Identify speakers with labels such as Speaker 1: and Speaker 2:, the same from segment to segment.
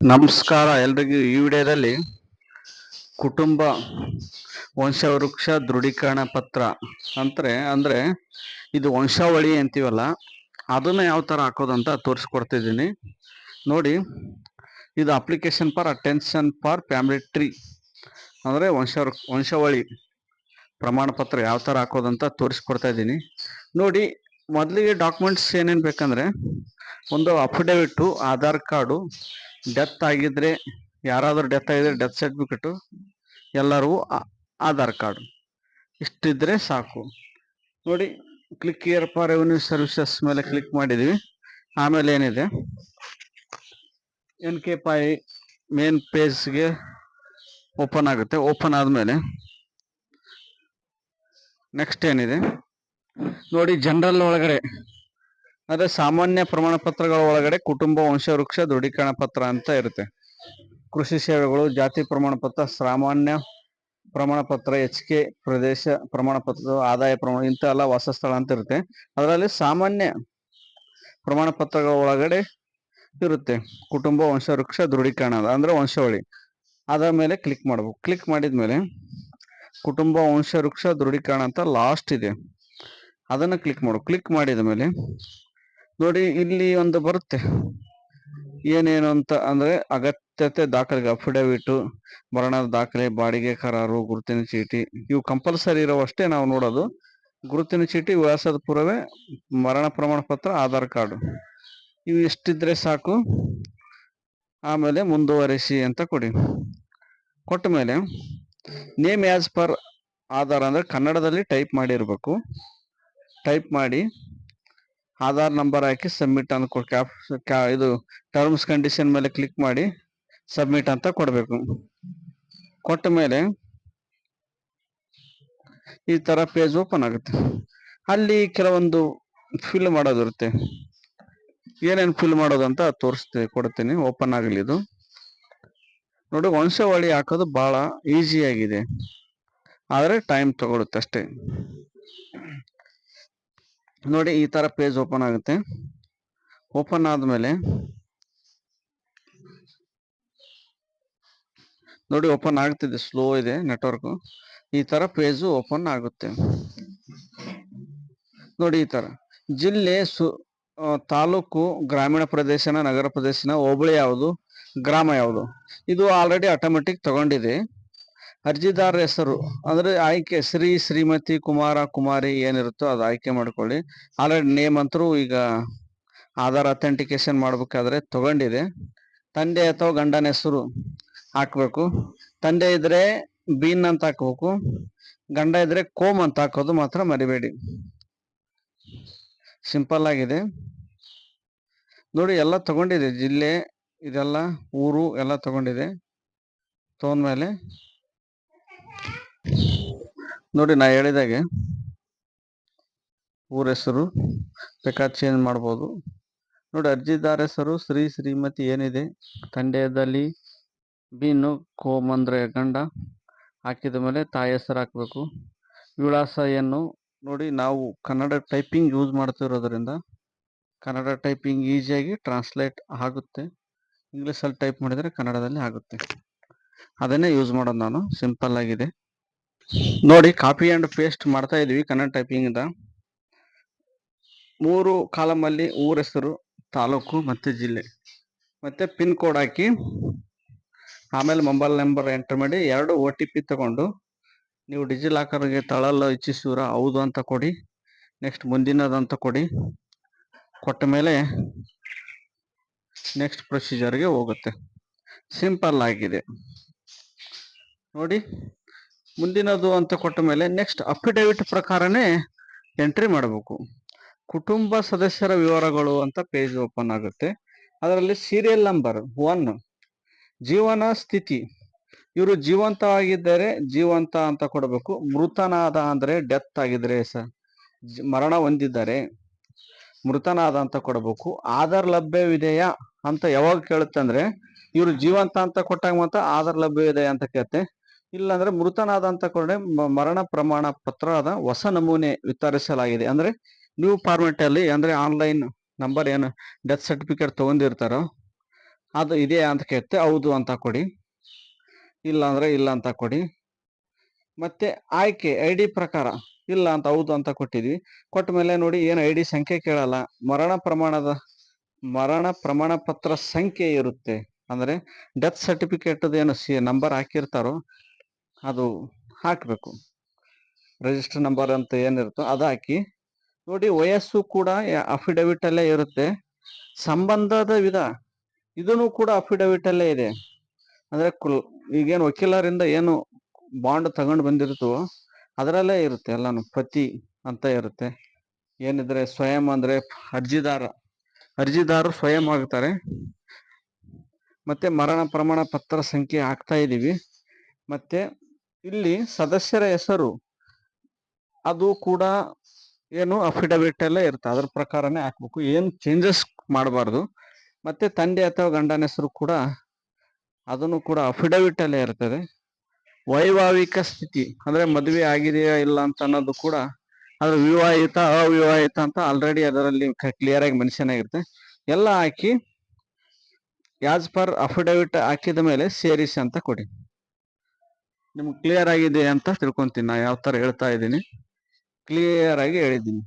Speaker 1: ನಮಸ್ಕಾರ ಎಲ್ರಿಗೂ ಈ ವಿಡಿಯೋದಲ್ಲಿ ಕುಟುಂಬ ವಂಶವೃಕ್ಷ ದೃಢೀಕರಣ ಪತ್ರ ಅಂದ್ರೆ ಅಂದ್ರೆ ಇದು ವಂಶಾವಳಿ ಅಂತೀವಲ್ಲ, ಅದನ್ನ ಯಾವ ಥರ ಹಾಕೋದಂತ ತೋರಿಸ್ಕೊಡ್ತಿದ್ದೀನಿ. ನೋಡಿ, ಇದು application for attention for family tree ಅಂದರೆ ವಂಶ ವಂಶಾವಳಿ ಪ್ರಮಾಣ ಪತ್ರ ಯಾವ ಥರ ಹಾಕೋದಂತ ತೋರಿಸ್ಕೊಡ್ತಾ ಇದ್ದೀನಿ ನೋಡಿ, ಮೊದಲಿಗೆ ಡಾಕ್ಯುಮೆಂಟ್ಸ್ ಏನೇನು ಬೇಕಂದರೆ, ಒಂದು ಅಫಿಡವಿಟ್ಟು ಆಧಾರ್ ಕಾರ್ಡು ಡೆತ್ ಆಗಿದ್ರೆ, ಯಾರಾದರೂ ಡೆತ್ ಆಗಿದ್ರೆ ಡೆತ್ ಸರ್ಟಿಫಿಕೇಟು ಎಲ್ಲರಿಗೂ ಆಧಾರ್ ಕಾರ್ಡು. ಇಷ್ಟಿದ್ರೆ ಸಾಕು. ನೋಡಿ click here for revenue services ಮೇಲೆ ಕ್ಲಿಕ್ ಮಾಡಿದ್ವಿ. ಆಮೇಲೆ ಏನಿದೆ? ಎನ್ ಕೆ ಪೈ ಮೇನ್ ಪೇಜ್ಗೆ ಓಪನ್ ಆಗುತ್ತೆ. ಓಪನ್ ಆದಮೇಲೆ ನೆಕ್ಸ್ಟ್ ಏನಿದೆ? ನೋಡಿ ಜನರಲ್ ಒಳಗಡೆ ಅದೇ ಸಾಮಾನ್ಯ ಪ್ರಮಾಣ ಪತ್ರಗಳ ಒಳಗಡೆ ಕುಟುಂಬ ವಂಶವೃಕ್ಷ ದೃಢೀಕರಣ ಪತ್ರ ಅಂತ ಇರುತ್ತೆ. ಕೃಷಿ ಸೇವೆಗಳು, ಜಾತಿ ಪ್ರಮಾಣ ಪತ್ರ ಸಾಮಾನ್ಯ ಪ್ರಮಾಣ ಪತ್ರ ಎಚ್ ಕೆ ಪ್ರದೇಶ ಪ್ರಮಾಣ ಪತ್ರ ಆದಾಯ ಪ್ರಮಾಣ ಇಂಥ ಎಲ್ಲ ವಾಸಸ್ಥಳ ಅಂತ ಇರುತ್ತೆ. ಅದರಲ್ಲಿ ಸಾಮಾನ್ಯ ಪ್ರಮಾಣ ಪತ್ರಗಳ ಒಳಗಡೆ ಇರುತ್ತೆ. ಕುಟುಂಬ ವಂಶವೃಕ್ಷ ದೃಢೀಕರಣ ಅಂದ್ರೆ ವಂಶಾವಳಿ. ಅದರ ಮೇಲೆ ಕ್ಲಿಕ್ ಮಾಡಬೇಕು. ಕ್ಲಿಕ್ ಮಾಡಿದ ಮೇಲೆ ಕುಟುಂಬ ವಂಶವೃಕ್ಷ ದೃಢೀಕರಣ ಅಂತ ಲಾಸ್ಟ್ ಇದೆ. ಅದನ್ನ ಕ್ಲಿಕ್ ಮಾಡು. ಕ್ಲಿಕ್ ಮಾಡಿದ ಮೇಲೆ ನೋಡಿ ಇಲ್ಲಿ ಒಂದು ಬರುತ್ತೆ. ಏನೇನು ಅಂತ ಅಂದ್ರೆ ಅಗತ್ಯತೆ ದಾಖಲೆಗೆ ಅಫಿಡವಿಟ್ ಮರಣದ ದಾಖಲೆ, ಬಾಡಿಗೆ ಕರಾರು, ಗುರುತಿನ ಚೀಟಿ, ಇವು ಕಂಪಲ್ಸರಿ ಇರೋವಷ್ಟೇ ನಾವು ನೋಡೋದು. ಗುರುತಿನ ಚೀಟಿ, ವಿಳಾಸದ ಪುರವೆ, ಮರಣ ಪ್ರಮಾಣ ಪತ್ರ, ಆಧಾರ್ ಕಾರ್ಡ್. ಇವು ಎಷ್ಟಿದ್ರೆ ಸಾಕು? ಆಮೇಲೆ ಮುಂದುವರಿಸಿ ಅಂತ ಕೊಡಿ. ಕೊಟ್ಟ ಮೇಲೆ ನೇಮ್ ಆಸ್ ಪರ್ ಆಧಾರ್ ಅಂದ್ರೆ ಕನ್ನಡದಲ್ಲಿ ಟೈಪ್ ಮಾಡಿರ್ಬೇಕು. ಟೈಪ್ ಮಾಡಿ ಆಧಾರ್ ನಂಬರ್ ಹಾಕಿ ಸಬ್ಮಿಟ್ ಅಂತ ಕೊಡ್ ಕ್ಯಾಪ್ ಕ್ಯಾ ಇದು ಟರ್ಮ್ಸ್ ಕಂಡೀಷನ್ ಮೇಲೆ ಕ್ಲಿಕ್ ಮಾಡಿ ಸಬ್ಮಿಟ್ ಅಂತ ಕೊಡಬೇಕು. ಕೊಟ್ಟ ಮೇಲೆ ಈ ತರ ಪೇಜ್ ಓಪನ್ ಆಗುತ್ತೆ. ಅಲ್ಲಿ ಕೆಲವೊಂದು ಫಿಲ್ ಮಾಡೋದಿರುತ್ತೆ ಏನೇನು ಫಿಲ್ ಮಾಡೋದು ಅಂತ ತೋರಿಸ್ತೇವೆ ಕೊಡ್ತೀನಿ. ಓಪನ್ ಆಗಲಿ ಇದು. ನೋಡಿ ವಂಶಾವಳಿ ಹಾಕೋದು ಬಹಳ ಆಗಿದೆ. ಆದರೆ ಟೈಮ್ ತಗೊಳುತ್ತೆ ಅಷ್ಟೇ. ನೋಡಿ ಈ ತರ ಪೇಜ್ ಓಪನ್ ಆಗುತ್ತೆ. ಓಪನ್ ಆದ್ಮೇಲೆ ನೋಡಿ ಓಪನ್ ಆಗ್ತಿದೆ ಸ್ಲೋ ಇದೆ ನೆಟ್ವರ್ಕ್ ಈ ತರ ಪೇಜ್ ಓಪನ್ ಆಗುತ್ತೆ. ನೋಡಿ ಈ ತರ. ಜಿಲ್ಲೆ ಸು ತಾಲೂಕು, ಗ್ರಾಮೀಣ ಪ್ರದೇಶನ ನಗರ ಪ್ರದೇಶನ ಹೋಬಳಿ ಯಾವುದು? ಗ್ರಾಮ ಯಾವುದು? ಇದು ಆಲ್ರೆಡಿ ಆಟೋಮೆಟಿಕ್ ತಗೊಂಡಿದೆ. ಅರ್ಜಿದಾರರ ಹೆಸರು ಅಂದ್ರೆ ಆಯ್ಕೆ ಶ್ರೀ ಶ್ರೀಮತಿ ಕುಮಾರ ಕುಮಾರಿ ಏನಿರುತ್ತೋ ಅದು ಆಯ್ಕೆ ಮಾಡ್ಕೊಳ್ಳಿ. ಆಲ್ರೆಡಿ ನೇಮ್ ಅಂತರೂ ಈಗ ಆಧಾರ್ ಅಥೆಂಟಿಕೇಶನ್ ಮಾಡ್ಬೇಕಾದ್ರೆ ತಗೊಂಡಿದೆ. ತಂದೆ ಅಥವಾ ಗಂಡನ ಹೆಸರು ಹಾಕ್ಬೇಕು. ತಂದೆ ಇದ್ರೆ ಬೀನ್ ಅಂತ ಹಾಕ್ಬೇಕು. ಗಂಡ ಇದ್ರೆ ಕೋಮ್ ಅಂತ ಹಾಕೋದು ಮಾತ್ರ ಮರಿಬೇಡಿ. ಸಿಂಪಲ್ ಆಗಿದೆ. ನೋಡಿ ಎಲ್ಲ ತಗೊಂಡಿದೆ. ಜಿಲ್ಲೆ ಇದೆಲ್ಲ, ಊರು ಎಲ್ಲ ತಗೊಂಡಿದೆ. ತಗೊಂಡ್ಮೇಲೆ ನೋಡಿ ನಾ ಹೇಳಿದಾಗೆ ಊರ ಹೆಸರು ಬೇಕಾದ ಚೇಂಜ್ ಮಾಡ್ಬೋದು. ನೋಡಿ ಅರ್ಜಿದಾರ ಹೆಸರು ಶ್ರೀ ಶ್ರೀಮತಿ ಏನಿದೆ? ತಂದೆಯಲ್ಲಿ ಬೀನು, ಕೋಮ್ ಅಂದ್ರೆ ಗಂಡ ಹಾಕಿದ ಮೇಲೆ ತಾಯಿ ಹೆಸರು ಹಾಕಬೇಕು. ವಿಳಾಸ ಏನು? ನೋಡಿ ನಾವು ಕನ್ನಡ ಟೈಪಿಂಗ್ ಯೂಸ್ ಮಾಡ್ತಿರೋದ್ರಿಂದ ಕನ್ನಡ ಟೈಪಿಂಗ್ ಈಸಿಯಾಗಿ ಟ್ರಾನ್ಸ್ಲೇಟ್ ಆಗುತ್ತೆ. ಇಂಗ್ಲೀಷಲ್ಲಿ ಟೈಪ್ ಮಾಡಿದರೆ ಕನ್ನಡದಲ್ಲಿ ಆಗುತ್ತೆ. ಅದನ್ನೇ ಯೂಸ್ ಮಾಡೋದು ನಾನು. ಸಿಂಪಲ್ ಆಗಿದೆ. ನೋಡಿ ಕಾಪಿ ಅಂಡ್ ಪೇಸ್ಟ್ ಮಾಡ್ತಾ ಇದೀವಿ, ಕನ್ನಡ ಟೈಪಿಂಗ್ ಇಂದ. ಮೂರು ಕಾಲಮ್ ಅಲ್ಲಿ ಊರ ಹೆಸರು, ತಾಲೂಕು ಮತ್ತೆ ಜಿಲ್ಲೆ. ಮತ್ತೆ ಪಿನ್ ಕೋಡ್ ಹಾಕಿ, ಆಮೇಲೆ ಮೊಬೈಲ್ ನಂಬರ್ ಎಂಟರ್ ಮಾಡಿ, ಎರಡು ಒ ಟಿ ಪಿ ತಗೊಂಡು, ನೀವು ಡಿಜಿಲಾಕರ್ಗೆ ತಳಲು ಇಚ್ಛಿಸುವಿರ ಹೌದು ಅಂತ ಕೊಡಿ ನೆಕ್ಸ್ಟ್ ಮುಂದಿನದಂತ ಕೊಡಿ, ಕೊಟ್ಟ ಮೇಲೆ ನೆಕ್ಸ್ಟ್ ಪ್ರೊಸೀಜರ್ಗೆ ಹೋಗುತ್ತೆ. ಸಿಂಪಲ್ ಆಗಿದೆ. ನೋಡಿ. ಮುಂದಿನದು ಅಂತ ಕೊಟ್ಟ ಮೇಲೆ ನೆಕ್ಸ್ಟ್ ಅಫಿಡವಿಟ್ ಪ್ರಕಾರನೇ ಎಂಟ್ರಿ ಮಾಡಬೇಕು. ಕುಟುಂಬ ಸದಸ್ಯರ ವಿವರಗಳು ಅಂತ ಪೇಜ್ ಓಪನ್ ಆಗುತ್ತೆ. ಅದರಲ್ಲಿ ಸೀರಿಯಲ್ ನಂಬರ್ ಒನ್ ಜೀವನ ಸ್ಥಿತಿ. ಇವರು ಜೀವಂತವಾಗಿದ್ದರೆ ಜೀವಂತ ಅಂತ ಕೊಡಬೇಕು. ಮೃತನಾದ ಅಂದರೆ ಡೆತ್ ಆಗಿದ್ರೆ ಸ ಮರಣ ಹೊಂದಿದ್ದಾರೆ ಮೃತನಾದ ಅಂತ ಕೊಡಬೇಕು. ಆಧಾರ್ ಲಭ್ಯವಿದೆಯಾ ಅಂತ ಯಾವಾಗ ಕೇಳುತ್ತೆ ಅಂದ್ರೆ ಇವರು ಜೀವಂತ ಅಂತ ಕೊಟ್ಟಾಗ ಮಾತ್ರ ಆಧಾರ್ ಲಭ್ಯವಿದೆಯಾ ಅಂತ ಕೇಳುತ್ತೆ. ಇಲ್ಲಾಂದ್ರೆ ಮೃತನಾದ ಅಂತ ಕೊಡೆ ಮ- ಮರಣ ಪ್ರಮಾಣ ಪತ್ರದ ಹೊಸ ನಮೂನೆ ವಿತರಿಸಲಾಗಿದೆ. ಅಂದ್ರೆ ನ್ಯೂ ಫಾರ್ಮೆಟ್ ಅಲ್ಲಿ, ಅಂದ್ರೆ ಆನ್ಲೈನ್ ನಂಬರ್ ಏನು ಡೆತ್ ಸರ್ಟಿಫಿಕೇಟ್ ತಗೊಂಡಿರ್ತಾರೋ, ಅದು ಇದೆ ಅಂತ ಕೇಳುತ್ತೆ ಹೌದು ಅಂತ ಕೊಡಿ. ಇಲ್ಲ ಅಂದ್ರೆ ಇಲ್ಲ ಅಂತ ಕೊಡಿ. ಮತ್ತೆ ಆಯ್ಕೆ ಐ ಡಿ ಪ್ರಕಾರ ಇಲ್ಲ ಅಂತ, ಹೌದು ಅಂತ ಕೊಟ್ಟಿದ್ವಿ. ಕೊಟ್ಟ ಮೇಲೆ ನೋಡಿ, ಏನು ಐ ಡಿ ಸಂಖ್ಯೆ ಕೇಳಲ್ಲ. ಮರಣ ಪ್ರಮಾಣದ, ಮರಣ ಪ್ರಮಾಣ ಪತ್ರ ಸಂಖ್ಯೆ ಇರುತ್ತೆ. ಅಂದ್ರೆ ಡೆತ್ ಸರ್ಟಿಫಿಕೇಟ್ ಏನು ಸಿ ನಂಬರ್ ಹಾಕಿರ್ತಾರೋ ಅದು ಹಾಕಬೇಕು. ರಿಜಿಸ್ಟರ್ ನಂಬರ್ ಅಂತ ಏನಿರುತ್ತೋ ಅದು ಹಾಕಿ. ನೋಡಿ, ವಯಸ್ಸು ಕೂಡ ಅಫಿಡವಿಟ್ ಅಲ್ಲೇ ಇರುತ್ತೆ. ಸಂಬಂಧದ ವಿಧ, ಇದನ್ನು ಕೂಡ ಅಫಿಡವಿಟ್ ಅಲ್ಲೇ ಇದೆ. ಅಂದ್ರೆ ಕುಲ್, ಈಗೇನು ವಕೀಲರಿಂದ ಏನು ಬಾಂಡ್ ತಗೊಂಡು ಬಂದಿರುತ್ತೋ, ಅದರಲ್ಲೇ ಇರುತ್ತೆ ಎಲ್ಲಾನು, ಪತಿ ಅಂತ ಇರುತ್ತೆ. ಏನಿದ್ರೆ ಸ್ವಯಂ ಅಂದರೆ ಅರ್ಜಿದಾರ, ಅರ್ಜಿದಾರರು ಸ್ವಯಂ ಆಗ್ತಾರೆ. ಮತ್ತೆ ಮರಣ ಪ್ರಮಾಣ ಪತ್ರ ಸಂಖ್ಯೆ ಹಾಕ್ತಾ ಇದ್ದೀವಿ ಮತ್ತೆ ಇಲ್ಲಿ ಸದಸ್ಯರ ಹೆಸರು, ಅದು ಕೂಡ ಏನು ಅಫಿಡವಿಟ್ ಎಲ್ಲ ಇರುತ್ತೆ. ಅದ್ರ ಪ್ರಕಾರನೇ ಹಾಕ್ಬೇಕು. ಏನು ಚೇಂಜಸ್ ಮಾಡಬಾರ್ದು. ಮತ್ತೆ ತಂದೆ ಅಥವಾ ಗಂಡನ ಹೆಸರು ಕೂಡ ಅದನ್ನು ಕೂಡ ಅಫಿಡವಿಟ್ ಅಲ್ಲೇ ಇರ್ತದೆ. ವೈವಾಹಿಕ ಸ್ಥಿತಿ, ಅಂದ್ರೆ ಮದುವೆ ಆಗಿದೆಯಾ ಇಲ್ಲ ಅಂತ ಅನ್ನೋದು ಕೂಡ ಅದ್ರ ವಿವಾಹಿತ, ಅವಿವಾಹಿತ ಅಂತ ಆಲ್ರೆಡಿ ಅದರಲ್ಲಿ ಕ್ಲಿಯರ್ ಆಗಿ ಮೆನ್ಷನ್ ಆಗಿರುತ್ತೆ. ಎಲ್ಲ ಹಾಕಿ ಯಾಸ್ ಪರ್ ಅಫಿಡವಿಟ್ ಹಾಕಿದ ಮೇಲೆ ಸೇರಿಸಿ ಅಂತ ಕೊಡಿ. ನಿಮ್ಗೆ ಕ್ಲಿಯರ್ ಆಗಿದೆ ಅಂತ ತಿಳ್ಕೊಂತೀನಿ. ನಾ ಯಾವ ತರ ಹೇಳ್ತಾ ಇದ್ದೀನಿ. ಕ್ಲಿಯರ್ ಆಗಿ ಹೇಳಿದ್ದೀನಿ.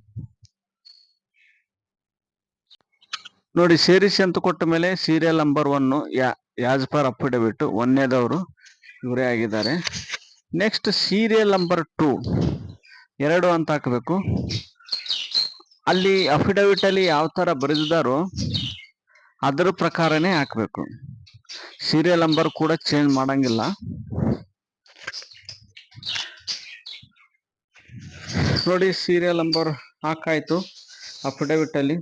Speaker 1: ನೋಡಿ ಸೇರಿಸಿ ಅಂತ ಕೊಟ್ಟ ಮೇಲೆ serial number one as per affidavit ಒಂದನೇದವರು, ಇವರೇ ಆಗಿದ್ದಾರೆ. ನೆಕ್ಸ್ಟ್ ಸೀರಿಯಲ್ ನಂಬರ್ ಟೂ ಎರಡು ಅಂತ ಹಾಕಬೇಕು. ಅಲ್ಲಿ ಅಫಿಡವಿಟ್ ಅಲ್ಲಿ ಯಾವ ತರ ಬರೆದಿದ್ದಾರೋ ಅದರ ಪ್ರಕಾರನೇ ಹಾಕಬೇಕು. ಸೀರಿಯಲ್ ನಂಬರ್ ಕೂಡ ಚೇಂಜ್ ಮಾಡಂಗಿಲ್ಲ. ನೋಡಿ ಸೀರಿಯಲ್ ನಂಬರ್ ಹಾಕಾಯ್ತು ಅಫಿಡವಿಟ್ ಅಲ್ಲಿ.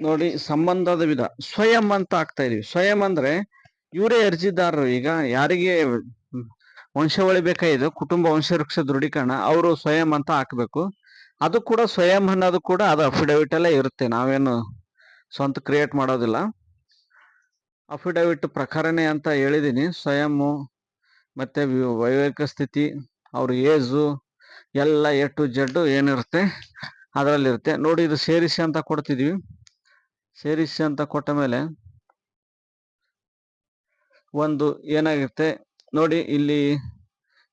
Speaker 1: ನೋಡಿ ಸಂಬಂಧದ ವಿಧ, ಸ್ವಯಂ ಅಂತ ಆಗ್ತಾ ಇದೀವಿ. ಸ್ವಯಂ ಅಂದ್ರೆ ಇವರೇ ಅರ್ಜಿದಾರರು. ಈಗ ಯಾರಿಗೆ ವಂಶವಳಿ ಬೇಕಾಗಿದೆ, ಕುಟುಂಬ ವಂಶವೃಕ್ಷ ದೃಢೀಕರಣ, ಅವರು ಸ್ವಯಂ ಅಂತ ಹಾಕ್ಬೇಕು. ಅದು ಕೂಡ ಸ್ವಯಂ ಅನ್ನೋದು ಕೂಡ ಅದು ಅಫಿಡವಿಟ್ ಅಲ್ಲೇ ಇರುತ್ತೆ. ನಾವೇನು ಸ್ವಂತ ಕ್ರಿಯೇಟ್ ಮಾಡೋದಿಲ್ಲ. ಅಫಿಡವಿಟ್ ಪ್ರಕಾರನೇ ಅಂತ ಹೇಳಿದೀನಿ. ಸ್ವಯಂ ಮತ್ತೆ ವೈವಾಹಿಕ ಸ್ಥಿತಿ ಅವ್ರ ಏಜು ಎಲ್ಲ ಎ ಟು ಜೆಡ್ ಏನಿರುತ್ತೆ, ಅದರಲ್ಲಿರುತ್ತೆ. ನೋಡಿ ಇದು ಸೇರಿಸಿ ಅಂತ ಕೊಡ್ತಿದೀವಿ. ಸೇರಿಸಿ ಅಂತ ಕೊಟ್ಟ ಮೇಲೆ ಒಂದು ಏನಾಗಿರುತ್ತೆ ನೋಡಿ ಇಲ್ಲಿ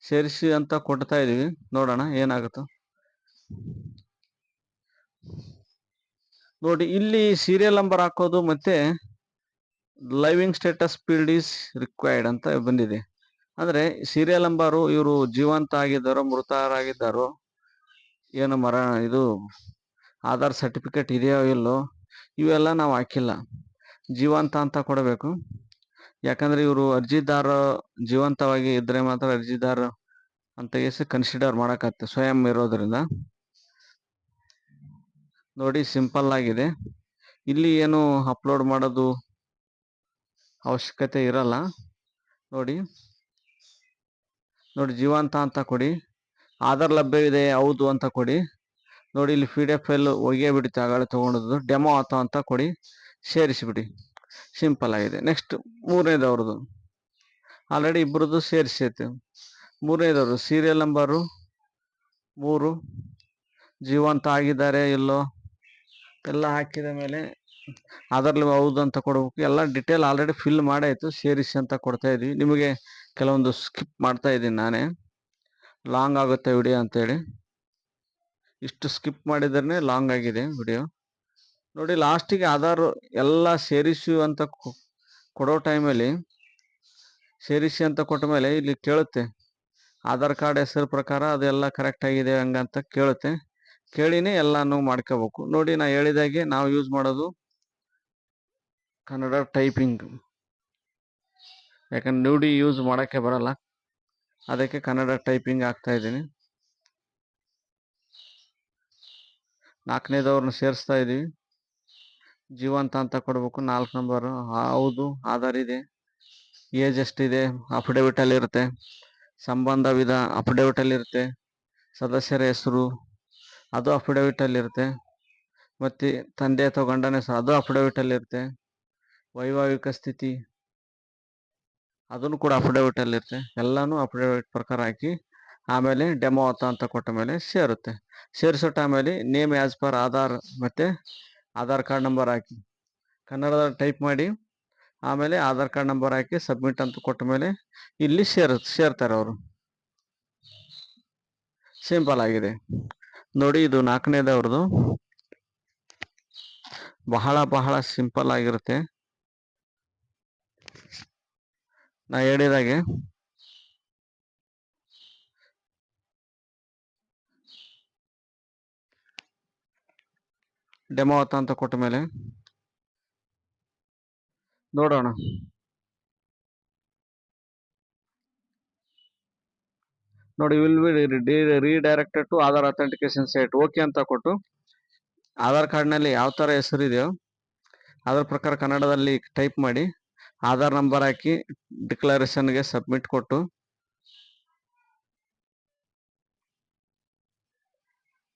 Speaker 1: ಸೇರಿಸಿ ಅಂತ ಕೊಡ್ತಾ ಇದೀವಿ. ನೋಡೋಣ ಏನಾಗುತ್ತೆ. ನೋಡಿ ಇಲ್ಲಿ ಸೀರಿಯಲ್ ನಂಬರ್ ಹಾಕೋದು ಮತ್ತೆ living status field is required ಅಂತ ಬಂದಿದೆ. ಅಂದ್ರೆ ಸೀರಿಯಲ್ ಎಂಬರು ಇವರು ಜೀವಂತ ಆಗಿದ್ದಾರೋ, ಮೃತರಾಗಿದ್ದಾರೋ, ಏನು ಮರ, ಇದು ಆಧಾರ್ ಸರ್ಟಿಫಿಕೇಟ್ ಇದೆಯೋ ಇಲ್ಲೋ, ಇವೆಲ್ಲ ನಾವು ಹಾಕಿಲ್ಲ. ಜೀವಂತ ಅಂತ ಕೊಡಬೇಕು. ಯಾಕಂದ್ರೆ ಇವರು ಅರ್ಜಿದಾರ, ಜೀವಂತವಾಗಿ ಇದ್ರೆ ಮಾತ್ರ ಅರ್ಜಿದಾರ ಅಂತ ಎಸ್ ಕನ್ಸಿಡರ್ ಮಾಡಕತ್ತೆ, ಸ್ವಯಂ ಇರೋದ್ರಿಂದ. ನೋಡಿ ಸಿಂಪಲ್ ಆಗಿದೆ. ಇಲ್ಲಿ ಏನು ಅಪ್ಲೋಡ್ ಮಾಡೋದು ಅವಶ್ಯಕತೆ ಇರಲ್ಲ. ನೋಡಿ. ನೋಡಿ ಜೀವಂತ ಅಂತ ಕೊಡಿ. ಆಧಾರ್ ಲಭ್ಯವಿದೆ, ಹೌದು ಅಂತ ಕೊಡಿ. ನೋಡಿ ಇಲ್ಲಿ ಪಿ ಡಿ ಎಫ್ ಎಲ್ ಒಗೆ ಬಿಡುತ್ತೆ ಆಗಲೇ ತಗೊಂಡದ್ದು. ಡೆಮೋ ಆತ ಅಂತ ಕೊಡಿ. ಸೇರಿಸಿಬಿಡಿ. ಸಿಂಪಲ್ ಆಗಿದೆ. ನೆಕ್ಸ್ಟ್ ಮೂರನೇದವ್ರದ್ದು. ಆಲ್ರೆಡಿ ಇಬ್ಬರದ್ದು ಸೇರಿಸೈತೆ. ಮೂರನೇದವ್ರದ್ದು ಸೀರಿಯಲ್ ನಂಬರು ಮೂರು. ಜೀವಂತ ಆಗಿದ್ದಾರೆ ಇಲ್ಲೋ ಎಲ್ಲ ಹಾಕಿದ ಮೇಲೆ ಅದರಲ್ಲಿ ಹೌದು ಅಂತ ಕೊಡಬೇಕು. ಎಲ್ಲ ಡಿಟೇಲ್ ಆಲ್ರೆಡಿ ಫಿಲ್ ಮಾಡಾಯಿತು. ಸೇರಿಸಿ ಅಂತ ಕೊಡ್ತಾ ಇದ್ವಿ. ನಿಮಗೆ ಕೆಲವೊಂದು ಸ್ಕಿಪ್ ಮಾಡ್ತಾ ಇದ್ದೀನಿ ನಾನೇ. ಲಾಂಗ್ ಆಗುತ್ತೆ ವಿಡಿಯೋ ಅಂತೇಳಿ. ಇಷ್ಟು ಸ್ಕಿಪ್ ಮಾಡಿದ್ರೆ ಲಾಂಗ್ ಆಗಿದೆ ವಿಡಿಯೋ. ನೋಡಿ ಲಾಸ್ಟಿಗೆ ಆಧಾರ್ ಎಲ್ಲ ಸೇರಿಸು ಅಂತ ಕೊಡೋ ಟೈಮಲ್ಲಿ, ಸೇರಿಸಿ ಅಂತ ಕೊಟ್ಟ ಮೇಲೆ ಇಲ್ಲಿ ಕೇಳುತ್ತೆ. ಆಧಾರ್ ಕಾರ್ಡ್ ಹೆಸರು ಪ್ರಕಾರ ಅದೆಲ್ಲ ಕರೆಕ್ಟ್ ಆಗಿದೆ ಹಂಗಂತ ಕೇಳುತ್ತೆ. ಕೇಳಿನೇ ಎಲ್ಲಾನು ಮಾಡ್ಕೋಬೇಕು. ನೋಡಿ ನಾ ಹೇಳಿದಾಗೆ ನಾವು ಯೂಸ್ ಮಾಡೋದು ಕನ್ನಡ ಟೈಪಿಂಗ್. ಯಾಕಂದ್ರೆ ನುಡಿ ಯೂಸ್ ಮಾಡೋಕ್ಕೆ ಬರಲ್ಲ. ಅದಕ್ಕೆ ಕನ್ನಡ ಟೈಪಿಂಗ್ ಆಗ್ತಾ ಇದ್ದೀನಿ. ನಾಲ್ಕನೇದವ್ರನ್ನ ಸೇರಿಸ್ತಾ ಇದ್ದೀವಿ. ಜೀವಂತ ಅಂತ ಕೊಡಬೇಕು, ನಾಲ್ಕು ನಂಬರು ಹೌದು, ಆಧಾರ್ ಇದೆ. ಏಜ್ ಎಷ್ಟಿದೆ ಅಫಿಡವಿಟ್ ಅಲ್ಲಿ ಇರುತ್ತೆ. ಸಂಬಂಧ ವಿಧ ಅಫಿಡವಿಟ್ ಅಲ್ಲಿ ಇರುತ್ತೆ. ಸದಸ್ಯರ ಹೆಸರು, ಅದು ಅಫಿಡವಿಟ್ ಅಲ್ಲಿ ಇರುತ್ತೆ. ಮತ್ತೆ ತಂದೆ ಅಥವಾ ಗಂಡನ ಹೆಸರು, ಅದು ಅಫಿಡವಿಟ್ ಅಲ್ಲಿ ಇರುತ್ತೆ. ವೈವಾಹಿಕ ಸ್ಥಿತಿ ಅದನ್ನು ಕೂಡ ಅಫಿಡವಿಟ್ ಅಲ್ಲಿ ಇರುತ್ತೆ. ಎಲ್ಲಾನು ಅಫಿಡವಿಟ್ ಪ್ರಕಾರ ಹಾಕಿ, ಆಮೇಲೆ ಡೆಮೋ ಅಂತ ಅಂತ ಕೊಟ್ಟ ಮೇಲೆ ಸೇರುತ್ತೆ. ಸೇರಿಸೋ ಟೈಮಲ್ಲಿ ನೇಮ್ ಆ್ಯಸ್ ಪರ್ ಆಧಾರ್ ಮತ್ತು ಆಧಾರ್ ಕಾರ್ಡ್ ನಂಬರ್ ಹಾಕಿ ಕನ್ನಡದ ಟೈಪ್ ಮಾಡಿ, ಆಮೇಲೆ ಆಧಾರ್ ಕಾರ್ಡ್ ನಂಬರ್ ಹಾಕಿ ಸಬ್ಮಿಟ್ ಅಂತ ಕೊಟ್ಟ ಮೇಲೆ ಇಲ್ಲಿ ಸೇರ್, ಸೇರ್ತಾರೆ ಅವರು. ಸಿಂಪಲ್ ಆಗಿದೆ. ನೋಡಿ ಇದು ನಾಲ್ಕನೇದು ಅವ್ರದ್ದು ಬಹಳ ಬಹಳ ಸಿಂಪಲ್ ಆಗಿರುತ್ತೆ. ನಾ ಹೇಳಿದಾಗೆ. ಡೆಮೋ ಅಂತ ಕೊಟ್ಟ ಮೇಲೆ. ನೋಡೋಣ. ನೋಡಿ will be redirected to Aadhaar authentication site okay ಅಂತ ಕೊಟ್ಟು. ಆಧಾರ್ ಕಾರ್ಡ್ನಲ್ಲಿ ಯಾವ ಥರ ಹೆಸರಿದೆಯೋ, ಅದರ ಪ್ರಕಾರ ಕನ್ನಡದಲ್ಲಿ ಟೈಪ್ ಮಾಡಿ. ಆಧಾರ್ ನಂಬರ್ ಹಾಕಿ ಡಿಕ್ಲರೇಷನ್ಗೆ ಸಬ್ಮಿಟ್ ಕೊಟ್ಟು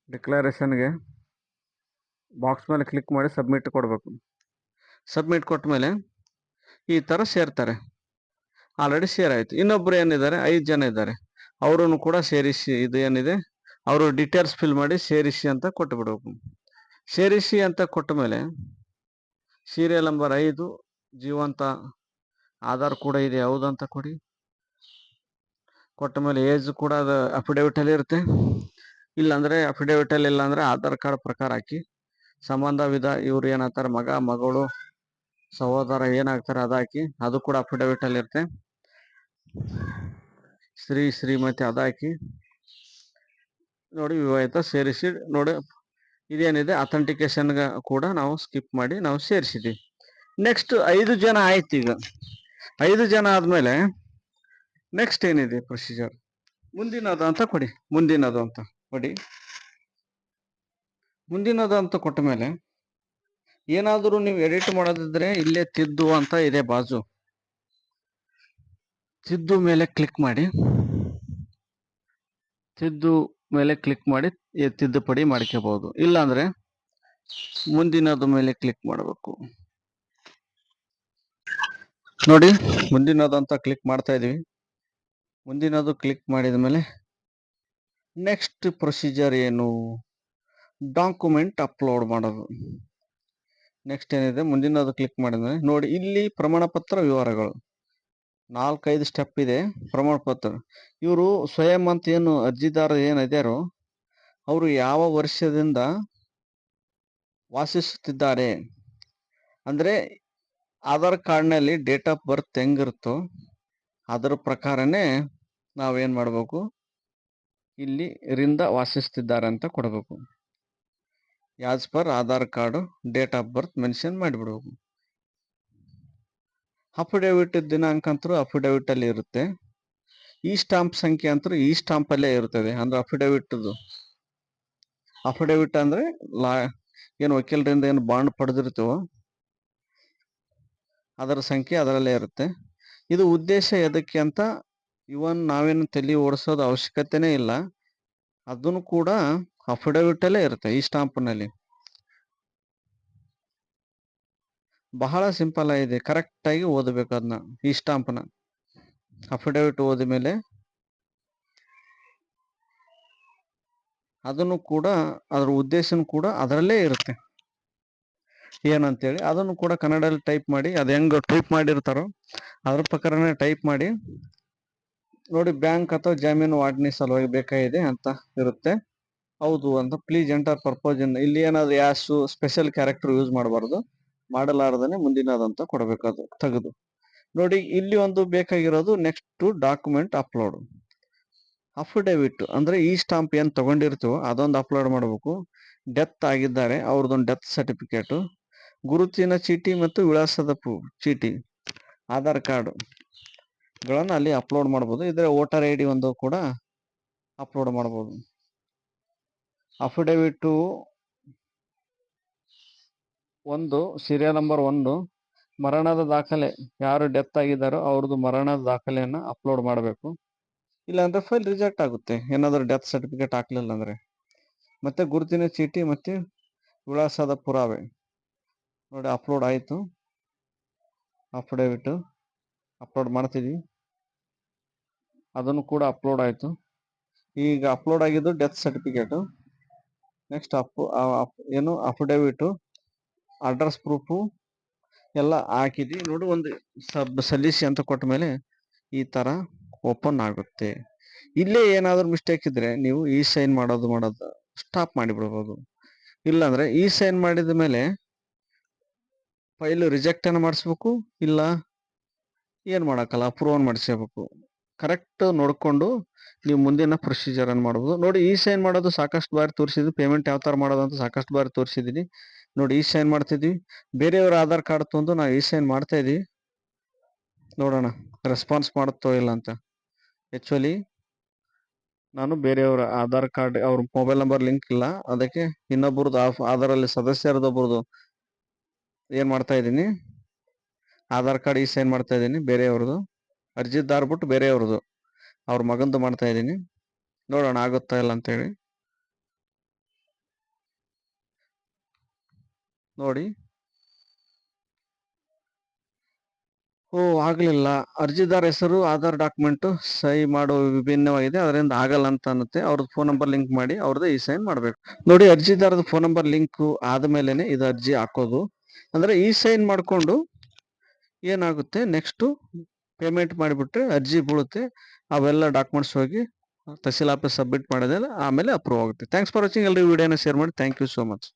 Speaker 1: ಡಿಕ್ಲರೇಷನ್ಗೆ ಬಾಕ್ಸ್ ಮೇಲೆ ಕ್ಲಿಕ್ ಮಾಡಿ ಸಬ್ಮಿಟ್ ಕೊಡಬೇಕು. ಸಬ್ಮಿಟ್ ಕೊಟ್ಟ ಮೇಲೆ ಈ ಥರ ಸೇರ್ತಾರೆ. ಆಲ್ರೆಡಿ ಶೇರ್ ಆಯಿತು ಇನ್ನೊಬ್ರು ಏನಿದ್ದಾರೆ? ಐದು ಜನ ಇದ್ದಾರೆ. ಅವರನ್ನು ಕೂಡ ಸೇರಿಸಿ. ಇದು ಏನಿದೆ? ಅವರು ಡೀಟೇಲ್ಸ್ ಫಿಲ್ ಮಾಡಿ ಸೇರಿಸಿ ಅಂತ ಕೊಟ್ಟು ಬಿಡಬೇಕು ಸೇರಿಸಿ ಅಂತ ಕೊಟ್ಟ ಮೇಲೆ ಸೀರಿಯಲ್ ನಂಬರ್ ಐದು, ಜೀವಂತ ಆಧಾರ್ ಕೂಡ ಇದೆ, ಹೌದಂತ ಕೊಡಿ. ಕೊಟ್ಟ ಮೇಲೆ ಏಜ್ ಕೂಡ ಅದು ಅಫಿಡೇವಿಟ್ ಅಲ್ಲಿ ಇರುತ್ತೆ. ಇಲ್ಲಾಂದ್ರೆ ಅಫಿಡೇವಿಟ್ ಅಲ್ಲಿ ಇಲ್ಲ ಅಂದ್ರೆ ಆಧಾರ್ ಕಾರ್ಡ್ ಪ್ರಕಾರ ಹಾಕಿ, ಸಂಬಂಧ ವಿಧ ಇವ್ರು ಏನಾಗ್ತಾರೆ, ಮಗ, ಮಗಳು, ಸಹೋದರ ಏನಾಗ್ತಾರೆ ಅದಾಕಿ ಅದು ಕೂಡ ಅಫಿಡೇವಿಟ್ ಅಲ್ಲಿ ಇರುತ್ತೆ. ಶ್ರೀ ಶ್ರೀಮತಿ ಅದಾಕಿ ನೋಡಿ ವಿವಾಹಿತ ಸೇರಿಸಿ, ನೋಡಿ ಇದೇನಿದೆ ಅಥೆಂಟಿಕೇಶನ್ ಕೂಡ ನಾವು ಸ್ಕಿಪ್ ಮಾಡಿ ನಾವು ಸೇರಿಸಿದ್ವಿ. ನೆಕ್ಸ್ಟ್ ಐದು ಜನ ಆಯ್ತು ಈಗ. ಐದು ಜನ ಆದ್ಮೇಲೆ ನೆಕ್ಸ್ಟ್ ಏನಿದೆ ಪ್ರೊಸೀಜರ್ ಮುಂದಿನದು ಅಂತ ಕೊಡಿ, ಮುಂದಿನದು ಅಂತ ಕೊಡಿ. ಮುಂದಿನದು ಅಂತ ಕೊಟ್ಟ ಮೇಲೆ ಏನಾದರೂ ನೀವು ಎಡಿಟ್ ಮಾಡೋದಿದ್ರೆ ಇಲ್ಲೇ ತಿದ್ದು ಅಂತ ಇದೆ ಬಾಜು. ತಿದ್ದು ಮೇಲೆ ಕ್ಲಿಕ್ ಮಾಡಿ. ತಿದ್ದು ಮೇಲೆ ಕ್ಲಿಕ್ ಮಾಡಿ, ತಿದ್ದುಪಡಿ ಮಾಡ್ಕೋಬಹುದು ಇಲ್ಲಾಂದ್ರೆ ಮುಂದಿನದು ಮೇಲೆ ಕ್ಲಿಕ್ ಮಾಡಬೇಕು. ನೋಡಿ ಮುಂದಿನದು ಅಂತ ಕ್ಲಿಕ್ ಮಾಡ್ತಾ ಇದೀವಿ. ಮುಂದಿನದು ಕ್ಲಿಕ್ ಮಾಡಿದ ಮೇಲೆ ನೆಕ್ಸ್ಟ್ ಪ್ರೊಸೀಜರ್ ಏನು? ಡಾಕ್ಯುಮೆಂಟ್ ಅಪ್ಲೋಡ್ ಮಾಡೋದು. ನೆಕ್ಸ್ಟ್ ಏನಿದೆ? ಮುಂದಿನದು ಕ್ಲಿಕ್ ಮಾಡಿದ್ರೆ ನೋಡಿ, ಇಲ್ಲಿ ಪ್ರಮಾಣ ಪತ್ರ ವಿವರಗಳು ನಾಲ್ಕೈದು ಸ್ಟೆಪ್ ಇದೆ ಪ್ರಮಾಣ ಪತ್ರ ಇವರು ಸ್ವಯಂ ಅಂತ ಏನು ಅರ್ಜಿದಾರ ಏನಿದ್ಯಾರೋ ಅವರು ಯಾವ ವರ್ಷದಿಂದ ವಾಸಿಸುತ್ತಿದ್ದಾರೆ? ಅಂದ್ರೆ ಆಧಾರ್ ಕಾರ್ಡ್ನಲ್ಲಿ ಡೇಟ್ ಆಫ್ ಬರ್ತ್ ಹೆಂಗಿರುತ್ತೋ ಅದರ ಪ್ರಕಾರನೇ ನಾವೇನು ಮಾಡಬೇಕು? ಇಲ್ಲಿ ರಿಂದ ವಾಸಿಸ್ತಿದ್ದಾರೆ ಅಂತ ಕೊಡಬೇಕು. As per Aadhaar card, date of birth mention ಮಾಡಿಬಿಡ್ಬೇಕು. Affidavit ದಿನಾಂಕ ಅಂತರೂ ಅಫಿಡೇವಿಟ್ ಅಲ್ಲಿ ಇರುತ್ತೆ. ಈ ಸ್ಟಾಂಪ್ ಸಂಖ್ಯೆ ಅಂತರೂ ಈ ಸ್ಟಾಂಪ್ ಅಲ್ಲೇ ಇರುತ್ತದೆ ಅಂದ್ರೆ ಅಫಿಡೇವಿಟ್ ಅಫಿಡೇವಿಟ್ ಅಂದ್ರೆ ಲಾ, ಏನು ವಕೀಲರಿಂದ ಏನು ಬಾಂಡ್ ಪಡೆದಿರ್ತೀವೋ ಅದರ ಸಂಖ್ಯೆ ಅದರಲ್ಲೇ ಇರುತ್ತೆ. ಇದು ಉದ್ದೇಶ ಎದಕ್ಕೆ ಅಂತ ಇವನ್ ನಾವೇನು ತಲೆ ಓಡಿಸೋದು ಅವಶ್ಯಕತೆನೇ ಇಲ್ಲ. ಅದನ್ನು ಕೂಡ ಅಫಿಡವಿಟ್ ಅಲ್ಲೇ ಇರುತ್ತೆ ಈ ಸ್ಟಾಂಪ್ನಲ್ಲಿ. ಬಹಳ ಸಿಂಪಲ್ ಆಗಿದೆ. ಕರೆಕ್ಟ್ ಆಗಿ ಓದಬೇಕು ಅದನ್ನ ಈ ಸ್ಟಾಂಪ್ನ. ಅಫಿಡವಿಟ್ ಓದ ಮೇಲೆ. ಅದನ್ನು ಕೂಡ, ಅದರ ಉದ್ದೇಶನೂ ಕೂಡ ಅದರಲ್ಲೇ ಇರುತ್ತೆ. ಏನಂತೇಳಿ, ಅದನ್ನು ಕೂಡ ಕನ್ನಡದಲ್ಲಿ ಟೈಪ್ ಮಾಡಿ, ಅದು ಹೆಂಗ್ ಟೈಪ್ ಮಾಡಿರ್ತಾರೋ, ಅದ್ರ ಪ್ರಕಾರನೇ ಟೈಪ್ ಮಾಡಿ, ನೋಡಿ ಬ್ಯಾಂಕ್ ಅಥವಾ ಜಾಮೀನು ವಾರ್ಡ್ನಿ ಸಲುವಾಗಿ ಬೇಕಾಗಿದೆ ಅಂತ ಇರುತ್ತೆ. ಹೌದು ಅಂತ ಪ್ಲೀಸ್ ಎಂಟರ್ ಪರ್ಪೋಸ್ ಇಲ್ಲಿ ಏನಾದ್ರು ಯಾಸು ಸ್ಪೆಷಲ್ ಕ್ಯಾರೆಕ್ಟರ್ ಯೂಸ್ ಮಾಡಬಾರ್ದು, ಮಾಡಲಾರದನೆ ಮುಂದಿನದಂತ ಕೊಡಬೇಕು ಅದು, ತೆಗೆದು. ನೋಡಿ, ಇಲ್ಲಿ ಒಂದು ಬೇಕಾಗಿರೋದು ನೆಕ್ಸ್ಟ್ ಡಾಕ್ಯುಮೆಂಟ್ ಅಪ್ಲೋಡ್ ಅಫಿಡೇವಿಟ್ ಅಂದ್ರೆ ಈ ಸ್ಟಾಂಪ್ ಏನ್ ತಗೊಂಡಿರ್ತೀವೋ ಅದೊಂದು ಅಪ್ಲೋಡ್ ಮಾಡಬೇಕು. ಡೆತ್ ಆಗಿದ್ದಾರೆ, ಅವ್ರದ್ದೊಂದು ಡೆತ್ ಸರ್ಟಿಫಿಕೇಟ್ ಗುರುತಿನ ಚೀಟಿ ಮತ್ತು ವಿಳಾಸದ ಚೀಟಿ, ಆಧಾರ್ ಕಾರ್ಡ್ಗಳನ್ನು ಅಲ್ಲಿ ಅಪ್ಲೋಡ್ ಮಾಡ್ಬೋದು. ಇದರ ವೋಟರ್ ಐ ಡಿ ಒಂದು ಕೂಡ ಅಪ್ಲೋಡ್ ಮಾಡ್ಬೋದು. ಅಫಿಡೇವಿಟ್ ಒಂದು ಸೀರಿಯಲ್ ನಂಬರ್ ಒಂದು, ಮರಣದ ದಾಖಲೆ, ಯಾರು ಡೆತ್ ಆಗಿದ್ದಾರೋ ಅವ್ರದ್ದು ಮರಣದ ದಾಖಲೆಯನ್ನು ಅಪ್ಲೋಡ್ ಮಾಡಬೇಕು. ಇಲ್ಲಾಂದ್ರೆ ಫೈಲ್ ರಿಜೆಕ್ಟ್ ಆಗುತ್ತೆ. ಏನಾದರೂ ಡೆತ್ ಸರ್ಟಿಫಿಕೇಟ್ ಹಾಕ್ಲಿಲ್ಲ ಅಂದರೆ. ಮತ್ತೆ ಗುರುತಿನ ಚೀಟಿ ಮತ್ತೆ ವಿಳಾಸದ ಪುರಾವೆ. ನೋಡಿ ಅಪ್ಲೋಡ್ ಆಯಿತು. ಅಫಿಡೇವಿಟ್ ಅಪ್ಲೋಡ್ ಮಾಡ್ತೀವಿ ಅದನ್ನು ಕೂಡ ಅಪ್ಲೋಡ್ ಆಯಿತು. ಈಗ ಅಪ್ಲೋಡ್ ಆಗಿದ್ದು ಡೆತ್ ಸರ್ಟಿಫಿಕೇಟು ನೆಕ್ಸ್ಟ್ ಅಪ್, ಏನು ಅಫಿಡೇವಿಟು ಅಡ್ರೆಸ್ ಪ್ರೂಫು ಎಲ್ಲ ಹಾಕಿದ್ವಿ. ನೋಡಿ ಒಂದು ಸಬ್ ಸಲ್ಲಿಸಿ ಅಂತ ಕೊಟ್ಟ ಮೇಲೆ ಈ ಥರ ಓಪನ್ ಆಗುತ್ತೆ. ಇಲ್ಲೇ ಏನಾದರೂ ಮಿಸ್ಟೇಕ್ ಇದ್ದರೆ ನೀವು ಈ ಸೈನ್ ಮಾಡೋದು ಮಾಡೋದು ಸ್ಟಾಪ್ ಮಾಡಿಬಿಡ್ಬೋದು ಇಲ್ಲಾಂದರೆ ಈ ಸೈನ್ ಮಾಡಿದ ಮೇಲೆ ಫೈಲ್ ರಿಜೆಕ್ಟ್ ಅನ್ನು ಮಾಡಿಸ್ಬೇಕು, ಇಲ್ಲ ಏನು ಮಾಡೋಕ್ಕಲ್ಲ ಅಪ್ರೂವ್ ಮಾಡಿಸ್ಕೋಬೇಕು ಕರೆಕ್ಟ್ ನೋಡಿಕೊಂಡು ನೀವು ಮುಂದಿನ ಪ್ರೊಸೀಜರ್ ಅನ್ನು ಮಾಡ್ಬೋದು. ನೋಡಿ, ಈ ಸೈನ್ ಮಾಡೋದು ಸಾಕಷ್ಟು ಬಾರಿ ತೋರಿಸಿದ್ವಿ. ಪೇಮೆಂಟ್ ಯಾವ ಥರ ಮಾಡೋದು ಅಂತ ಸಾಕಷ್ಟು ಬಾರಿ ತೋರಿಸಿದ್ದೀನಿ ನೋಡಿ, ಈ ಸೈನ್ ಮಾಡ್ತಿದ್ವಿ. ಬೇರೆಯವ್ರ ಆಧಾರ್ ಕಾರ್ಡ್ ತಂದು ನಾವು ಈ ಸೈನ್ ಮಾಡ್ತಾ ಇದೀವಿ. ನೋಡೋಣ, ರೆಸ್ಪಾನ್ಸ್ ಮಾಡುತ್ತೋ ಇಲ್ಲ ಅಂತ. ಆ್ಯಕ್ಚುಲಿ ನಾನು ಬೇರೆಯವರ ಆಧಾರ್ ಕಾರ್ಡ್, ಅವ್ರ ಮೊಬೈಲ್ ನಂಬರ್ ಲಿಂಕ್ ಇಲ್ಲ. ಅದಕ್ಕೆ ಇನ್ನೊಬ್ಬರದ್ದು ಆಧಾರಲ್ಲಿ ಸದಸ್ಯರದೊಬ್ಬರದು ಏನ್ ಮಾಡ್ತಾ ಇದ್ದೀನಿ? ಆಧಾರ್ ಕಾರ್ಡ್ ಈ ಸೈನ್ ಮಾಡ್ತಾ ಇದ್ದೀನಿ ಬೇರೆಯವ್ರದ್ದು ಅರ್ಜಿದಾರ್ ಬಿಟ್ಟು ಬೇರೆಯವ್ರದ್ದು ಅವ್ರ ಮಗಂದು ಮಾಡ್ತಾ ಇದ್ದೀನಿ. ನೋಡೋಣ ಆಗುತ್ತಾ ಇಲ್ಲ ಅಂತೇಳಿ. ನೋಡಿ. ಓ, ಆಗ್ಲಿಲ್ಲ. ಅರ್ಜಿದಾರ್ ಹೆಸರು, ಆಧಾರ್ ಡಾಕ್ಯುಮೆಂಟ್ ಸಹಿ ಮಾಡೋ ವಿಭಿನ್ನವಾಗಿದೆ, ಅದರಿಂದ ಆಗಲ್ಲ ಅಂತ ಅನ್ನತ್ತೆ. ಅವ್ರದ್ದು ಫೋನ್ ನಂಬರ್ ಲಿಂಕ್ ಮಾಡಿ ಅವ್ರದ್ದೇ ಈ ಸೈನ್ ಮಾಡ್ಬೇಕು. ನೋಡಿ, ಅರ್ಜಿದಾರದ ಫೋನ್ ನಂಬರ್ ಲಿಂಕ್ ಆದ್ಮೇಲೆನೆ ಇದು ಅರ್ಜಿ ಹಾಕೋದು. ಅಂದ್ರೆ ಈ ಸೈನ್ ಮಾಡಿಕೊಂಡು ಏನಾಗುತ್ತೆ? ನೆಕ್ಸ್ಟ್ ಪೇಮೆಂಟ್ ಮಾಡಿಬಿಟ್ರೆ ಅರ್ಜಿ ಬೀಳುತ್ತೆ. ಅವೆಲ್ಲ ಡಾಕ್ಯುಮೆಂಟ್ಸ್ ಹೋಗಿ ತಹಸೀಲ್ ಆಫೀಸ್ ಸಬ್ಮಿಟ್ ಮಾಡಿದ್ರೆ ಆಮೇಲೆ ಅಪ್ರೂವ್ ಆಗುತ್ತೆ. ಥ್ಯಾಂಕ್ಸ್ ಫಾರ್ ವಾಚಿಂಗ್ ಎಲ್ಲರೂ ವಿಡಿಯೋನ ಶೇರ್ ಮಾಡಿ. Thank you so much